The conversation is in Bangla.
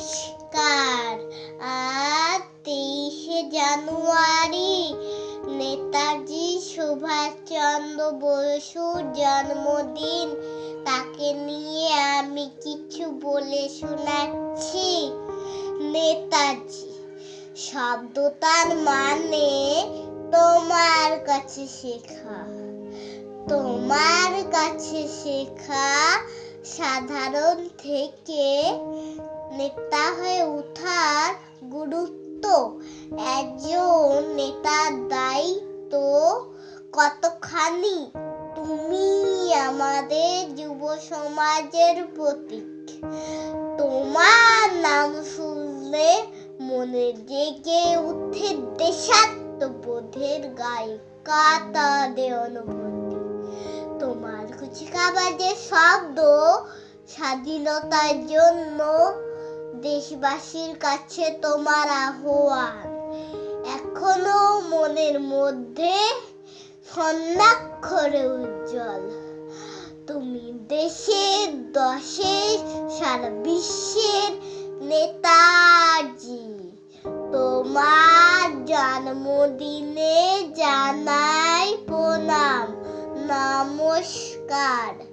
নমস্কার। আজ তেইশে জানুয়ারি, নেতাজি সুভাষচন্দ্র বসুর জন্মদিন। তাকে নিয়ে আমি কিছু বলে শোনাচ্ছি। নেতাজি, শব্দটার মানে তোমার কাছে শেখা। তোমার কাছে শেখা সাধারণ থেকে নেতা হয়ে ওঠার গুরুত্ব। একজন নেতার দায়িত্ব কতখানি? তুমি আমাদের যুব সমাজের প্রতীক। তোমার নাম শুনলে মনে জেগে উঠে দেশাত্মবোধের গায়িকা তাদের অনুভূতি। তোমার কুচি কাবাজের শব্দ স্বাধীনতার জন্য দেশবাসীর কাছে তোমার আহ্বান। এখনও মনের মধ্যে স্বর্ণাক্ষরে উজ্জ্বল। তুমি দেশের দশের সারা বিশ্বের নেতাজি। তোমার জন্মদিনে জানাই প্রণাম। নমস্কার।